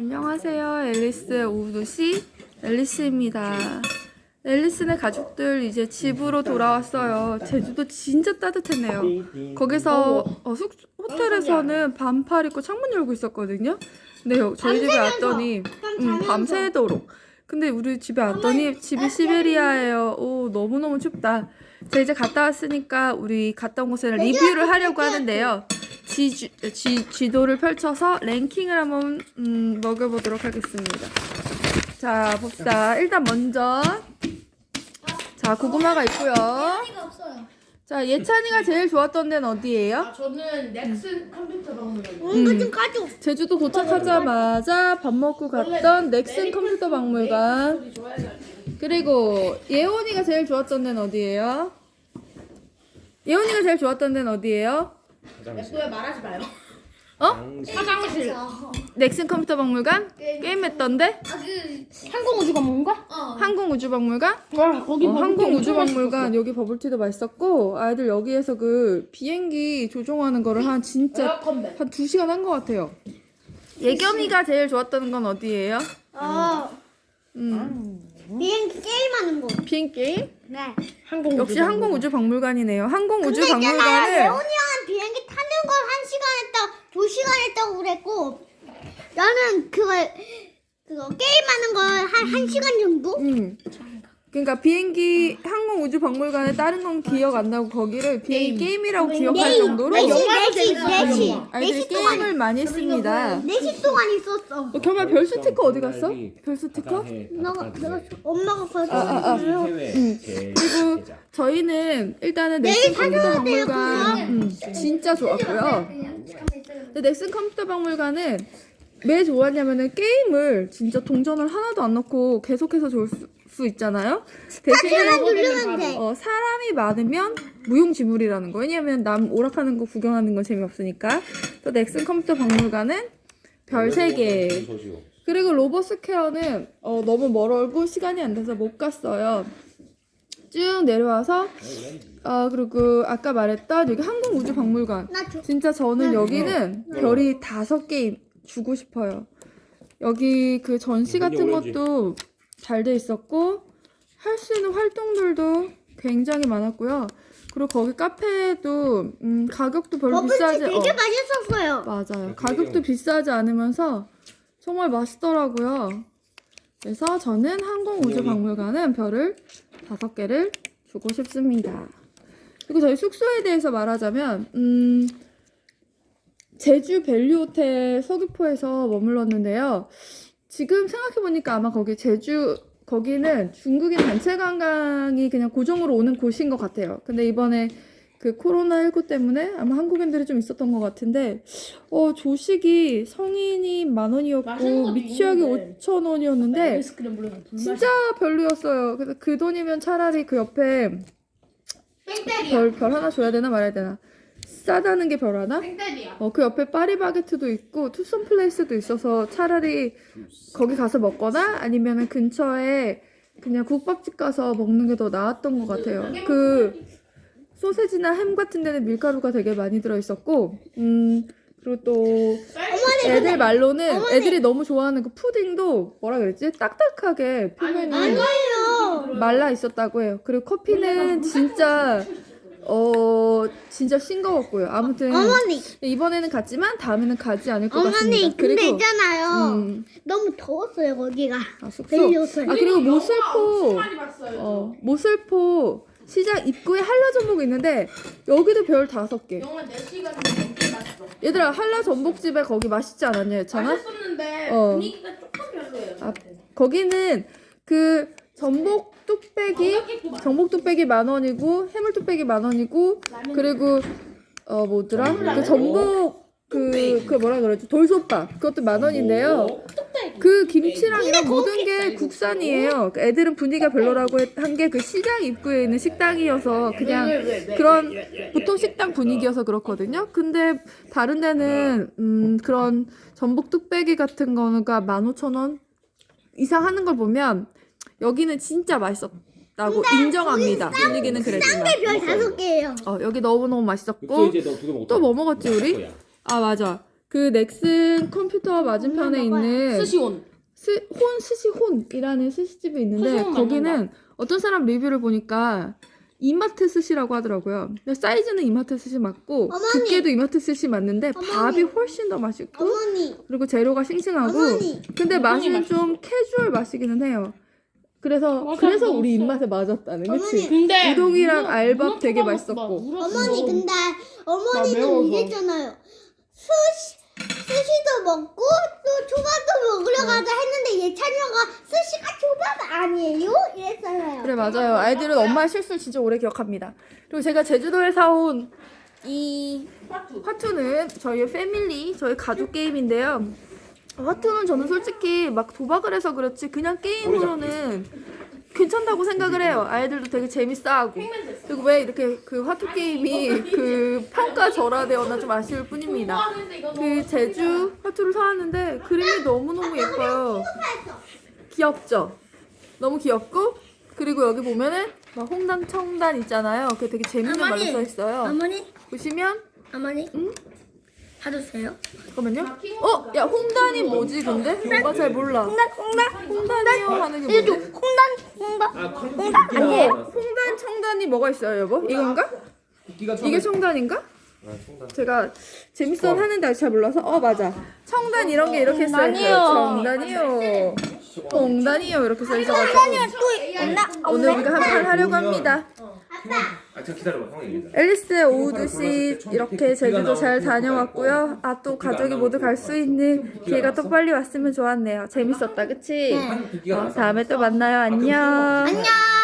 안녕하세요. 앨리스의 오두시 앨리스입니다. 앨리스네 가족들 이제 집으로 돌아왔어요. 제주도 진짜 따뜻했네요. 거기서 어, 숙 호텔에서는 반팔 입고 창문 열고 있었거든요. 근데 여- 저희 집에 왔더니 음, 밤새도록. 근데 우리 집에 왔더니 집이 시베리아예요. 오 너무 너무 춥다. 자 이제 갔다 왔으니까 우리 갔다 온 곳에 리뷰를 하려고 하는데요. 지주, 지, 지도를 펼쳐서 랭킹을 한번 음, 먹여보도록 하겠습니다. 자 봅시다. 일단 먼저 자 고구마가 있고요. 가 없어요. 자 예찬이가 제일 좋았던 데는 어디예요? 아, 저는 넥슨 컴퓨터 박물관. 좀 가져. 제주도 도착하자마자 밥 먹고 갔던 넥슨 컴퓨터 박물관. 그리고 예원이가 제일 좋았던 데는 어디예요? 예원이가 제일 좋았던 데는 어디예요? 넥소에 말하지 마요. 어? 화장실. 넥슨 컴퓨터 박물관? 게임했던데? 아그 항공우주관문가? 어. 항공우주박물관? 와 거기 어, 항공우주박물관 여기 버블티도 맛있었고 아이들 여기에서 그 비행기 조종하는 거를 한 진짜 에어컨백. 한 2시간 한 것 같아요. 예겸이가 제일 좋았던 건 어디예요? 어. 음, 비행기 게임하는 거. 비행 게임? 네. 항공우주. 역시 항공우주박물관이네요. 근데. 항공우주박물관을 레온이 형은 비행기 타는 걸한 시간 했다, 두 시간 했다고 그랬고, 나는 그거 그거 게임하는 걸한한 시간 정도? 음. 그러니까 비행기 항공우주박물관에 다른 건 기억 안 나고 거기를 비행기 게임이라고 기억할 정도로 네시 영화로 네시 재밌어요, 네 시 영화. 아이들이 네시 동안 게임을 많이 했습니다. 네 시 동안 있었어. 어, 겸아 별 스티커 어디 갔어? 별 스티커? 엄마가 내가 엄마가 가져. 아, 아, 아. 응. 제 그리고. 저희는 일단은 내일 사줘야 돼요, 박물관 음, 진짜 좋았고요. 근데 넥슨 컴퓨터 박물관은 왜 좋았냐면은 게임을 진짜 동전을 하나도 안 넣고 계속해서 좋을 수, 수 있잖아요. 대신에 하나 누르면 돼. 어, 사람이 많으면 무용지물이라는 거. 왜냐면 남 오락하는 거 구경하는 건 재미없으니까. 또 넥슨 컴퓨터 박물관은 별 3개. 소지요. 그리고 로버스퀘어는 어, 너무 멀고 시간이 안 돼서 못 갔어요. 쭉 내려와서 아 그리고 아까 말했던 여기 항공우주박물관 나 줘. 진짜 저는 여기는 별이 다섯 개 주고 싶어요. 여기 그 전시 같은. 것도 잘 돼 있었고 할 수 있는 활동들도 굉장히 많았고요. 그리고 거기 카페도 음, 가격도 별로 버블티 비싸지 되게 어, 맛있었어요. 맞아요. 그 가격도 비싸지 않으면서 정말 맛있더라고요. 그래서 저는 항공우주박물관은 별을 다섯 개를 주고 싶습니다. 그리고 저희 숙소에 대해서 말하자면, 음, 제주 밸류 호텔 서귀포에서 머물렀는데요. 지금 생각해보니까 아마 거기 제주, 거기는 중국인 단체 관광이 그냥 고정으로 오는 곳인 것 같아요. 근데 이번에 그 코로나19 때문에 아마 한국인들이 좀 있었던 것 같은데, 어, 조식이 성인이 만 원이었고, 것도 미취학이 있는데. 5천 원이었는데, 불맛. 진짜 별로였어요. 그래서 그 돈이면 차라리 그 옆에. 별, 별 하나 줘야 되나 말아야 되나? 싸다는 게 별 하나? 어, 그 옆에 파리바게트도 있고 투썸 플레이스도 있어서 차라리 거기 가서 먹거나 아니면 근처에 그냥 국밥집 가서 먹는 게 더 나았던 것 같아요. 그 소세지나 햄 같은 데는 밀가루가 되게 많이 들어있었고, 음, 그리고 또 애들 말로는 애들이 너무 좋아하는 그 푸딩도 뭐라 그랬지? 딱딱하게 표면이. 말라 있었다고 해요. 그리고 커피는 진짜 어 진짜 싱거웠고요. 아무튼 어머니, 이번에는 갔지만 다음에는 가지 않을 것 어머니, 같습니다. 근데 그리고 있잖아요. 음, 너무 더웠어요 거기가. 아, 숙소. 호텔. 아 그리고 모슬포. 어 모슬포 시장 입구에 한라 전복 있는데 여기도 별 다섯 개. 영화 4시간 넘게 봤어. 얘들아 한라 전복집에 거기 맛있지 않았냐 예찬아? 맛있었는데 어. 분위기가 조금 별로예요. 아, 거기는 그 전복 뚝배기 전복 뚝배기 만 원이고 해물 뚝배기 만 원이고 그리고 어 뭐더라 그 전복 그 그 뭐라 그러지 돌솥밥 그것도 만 원인데요 그 김치랑 이런 모든 게 국산이에요 그 애들은 분위기가 별로라고 한 게 그 시장 입구에 있는 식당이어서 그냥 그런 보통 식당 분위기여서 그렇거든요 근데 다른 데는 음 그런 전복 뚝배기 같은 거가 만 오천 원 이상 하는 걸 보면 여기는 진짜 맛있었다고 인정합니다 분위기는 그랬지만 별 다섯 개예요. 어 여기 너무너무 맛있었고. 또 뭐 먹었지 우리? 거야. 아 맞아 그 넥슨 컴퓨터 맞은편에 있는 스시온. 스, 혼 스시 혼이라는 스시집이 있는데 거기는 어떤 사람 리뷰를 보니까 이마트 스시라고 하더라고요. 근데 사이즈는 이마트 스시 맞고 어머니. 두께도 이마트 스시 맞는데 어머니. 밥이 훨씬 더 맛있고 어머니. 그리고 재료가 싱싱하고 어머니. 근데 맛은 좀 캐주얼 맛이기는 해요. 그래서 맞아, 그래서 우리 써. 입맛에 맞았다는. 그치? 근데 우동이랑 문어- 알밥 되게 맛있었고. 어머니 근데 나 어머니는. 이랬잖아요. 스시 스시도 먹고 또 초밥도 먹으러 가자 했는데 예찬이가 스시가 초밥 아니에요? 이랬잖아요. 그래 맞아요. 아이들은 엄마의 실수를 진짜 오래 기억합니다. 그리고 제가 제주도에 사온 이. 화투는 저희 패밀리, 저희 가족 게임인데요. 화투는 저는 솔직히 막 도박을 해서 그렇지 그냥 게임으로는 괜찮다고 생각을 해요. 아이들도 되게 재밌어 하고. 그리고 왜 이렇게 그 화투 게임이 그 평가 절하되었나 좀 아쉬울 뿐입니다. 그 제주 화투를 사왔는데 그림이 너무너무 예뻐요. 귀엽죠? 너무 귀엽고 그리고 여기 보면은 막 홍당 청단 있잖아요. 그게 되게 재밌는 말로 어머니. 써 있어요. 어머니, 보시면 어머니, 응? 봐주세요. 잠깐만요. 어, 야 홍단이 뭐지 근데? 뭔가 잘 몰라. 홍단, 홍단, 홍단이요 하는 게 뭐지? 홍단, 홍단. 아, 큰 홍단? 아니에요. 홍단 청단이 뭐가 있어요, 여보? 이건가? 이게 청단인가? 청단. 제가 재밌어 하는데 잘 몰라서. 어 맞아. 청단 이런 게 이렇게 써 있어요. 청단이요. 홍단이요. 이렇게 써 있어가지고. 또 없나? 오늘 우리가 한판 하려고 합니다 아, 잠깐 기다려봐. 상황 얘기해. 앨리스의 오후 2시 이렇게 제주도 잘 다녀왔고요 아 또 가족이 모두 갈 수 있는 기회가 또 빨리 왔으면 좋았네요 재밌었다 그치? 한 굵기가 어. 다음에 또 만나요 안녕 안녕.